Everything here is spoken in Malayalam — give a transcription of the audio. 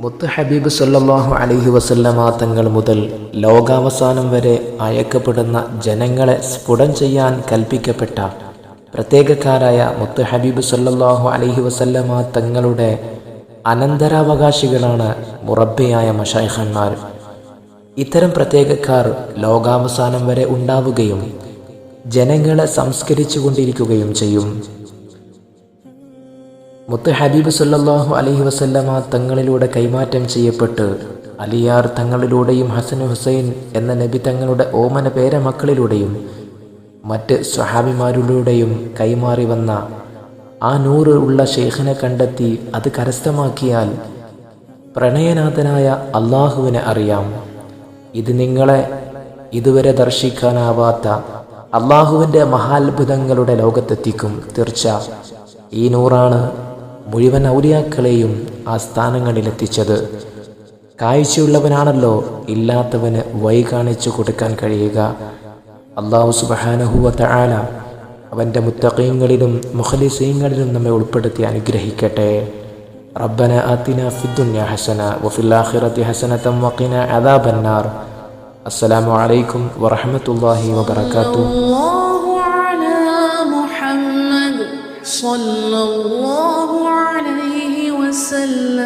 മുത്ത് ഹബീബ് സല്ലാഹു അലഹി വസല്ലമ തങ്ങൾ മുതൽ ലോകാവസാനം വരെ അയക്കപ്പെടുന്ന ജനങ്ങളെ സ്ഫുടം ചെയ്യാൻ കൽപ്പിക്കപ്പെട്ട പ്രത്യേകക്കാരായ മുത്ത് ഹബീബ് സല്ലാഹു അലഹി വസല്ലമ തങ്ങളുടെ അനന്തരാവകാശികളാണ് മുറബിയായ മഷായിഖന്മാർ. ഇത്തരം പ്രത്യേകക്കാർ ലോകാവസാനം വരെ ഉണ്ടാവുകയും ജനങ്ങളെ സംസ്കരിച്ചു കൊണ്ടിരിക്കുകയും ചെയ്യും. മുത്ത് ഹബീബ് സല്ലാഹു അലഹി വസല്ലമ തങ്ങളിലൂടെ കൈമാറ്റം ചെയ്യപ്പെട്ട് അലിയാർ തങ്ങളിലൂടെയും ഹസൻ ഹുസൈൻ എന്ന നബി തങ്ങളുടെ ഓമന പേര മക്കളിലൂടെയും മറ്റ് സ്വഹാബിമാരിലൂടെയും കൈമാറി വന്ന ആ നൂറ് ഉള്ള ഷെയ്ഖിനെ കണ്ടെത്തി അത് കരസ്ഥമാക്കിയാൽ പ്രണയനാഥനായ അള്ളാഹുവിനെ അറിയാം. ഇത് നിങ്ങളെ ഇതുവരെ ദർശിക്കാനാവാത്ത അള്ളാഹുവിന്റെ മഹാത്ഭുതങ്ങളുടെ ലോകത്തെത്തിക്കും. തീർച്ച. ഈ നൂറാണ് മുഴുവൻ ഔലിയാക്കളെയും ആ സ്ഥാനങ്ങളിലെത്തിച്ചത്. കാഴ്ചയുള്ളവനാണല്ലോ ഇല്ലാത്തവന് വൈ കാണിച്ചു കൊടുക്കാൻ കഴിയുക. അള്ളാഹു സുബാനഹുവ ആല അവൻ്റെ മുത്തഖീങ്ങളിലും മുഖലിസീങ്ങളിലും നമ്മെ ഉൾപ്പെടുത്തി അനുഗ്രഹിക്കട്ടെ ربنا آتنا في الدنيا حسنة وفي الآخرة حسنة وقنا عذاب النار السلام عليكم ورحمة الله وبركاته الله على محمد صلى الله عليه وسلم